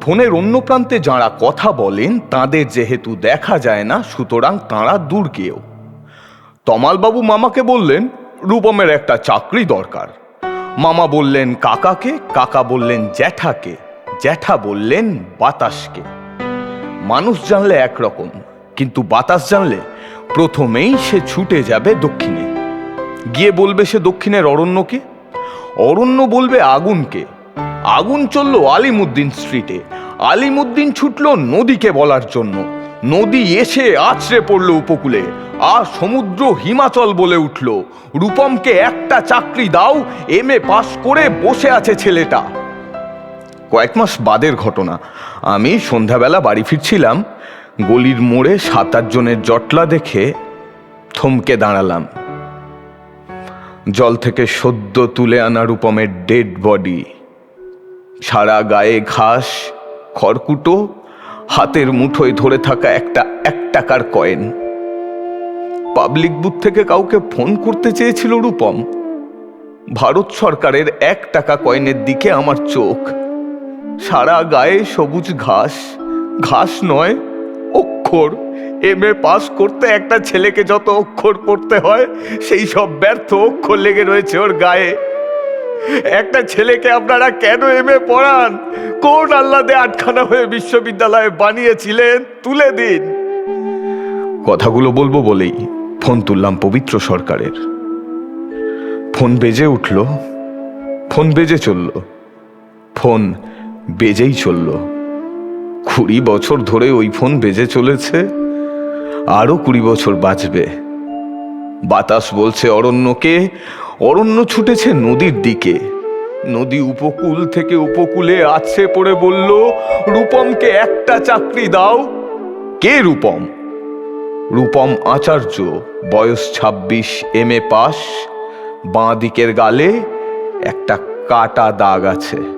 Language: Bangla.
ফোনের অন্য প্রান্তে যাঁরা কথা বলেন, তাদের যেহেতু দেখা যায় না, সুতরাং তাঁরা দূর গিয়েও। তমালবাবু মামাকে বললেন, রূপমের একটা চাকরি দরকার। মামা বললেন, কাকাকে? কাকা বললেন, জ্যাঠাকে। জ্যাঠা বললেন, বাতাসকে। মানুষ জানলে একরকম, কিন্তু বাতাস জানলে প্রথমেই সে ছুটে যাবে দক্ষিণে। গিয়ে বলবে সে দক্ষিণের অরণ্যকে? অরণ্য বলবে আগুনকে। আগুন চলল আলিমুদ্দিন স্ট্রিটে আলিমুদ্দিন ছুটল নদীকে বলার জন্য। নদী এসে আছড়ে পড়ল উপকূলে, আর সমুদ্র হিমাচল বলে উঠল। রূপমকে একটা চাকরি দাও, এম এ পাশ করে বসে আছে ছেলেটা। কয়েক মাস বাদের ঘটনা। আমি সন্ধ্যাবেলা বাড়ি ফিরছিলাম। গলির মোড়ে সাত আটজনের জটলা দেখে থমকে দাঁড়ালাম। জল থেকে সদ্য তুলে আনা রূপমের ডেড বডি সারা গায়ে ঘাস, খড়কুটো, হাতের মুঠোয় ধরে থাকা একটা এক টাকার কয়েন। পাবলিক বুথ থেকে কাউকে ফোন করতে চেয়েছিল রূপম। ভারত সরকারের এক টাকা কয়েনের দিকে আমার চোখ। সারা গায়ে সবুজ ঘাস ঘাস নয়, অক্ষর। এম এ পাস করতে একটা ছেলেকে যত অক্ষর পড়তে হয়, সেই সব ব্যর্থ অক্ষর লেগে রয়েছে ওর গায়ে। একটা ছেলেকে আপনারা কেন এম এ পড়ান? কোন আল্লাদে আটখানা হয়ে বিশ্ববিদ্যালয়ে বানিয়েছিলেন? তুলে দিন। কথাগুলো বলব বলেই ফোন তুললাম পবিত্র সরকারের। ফোন বেজে উঠল, ফোন বেজে চলল, ফোন বেজেই চলল। কুড়ি বছর ধরে ওই ফোন বেজে চলেছে, আরও কুড়ি বছর বাঁচবে। বাতাস বলছে, অরণ্যকে অরণ্য ছুটেছে নদীর দিকে। নদী উপকূল থেকে উপকূলে আছে পড়ে বলল, রূপমকে একটা চাকরি দাও। কে রূপম? রূপম আচার্য, বয়স ছাব্বিশ, এম এ পাস বাঁ দিকের গালে একটা কাটা দাগ আছে।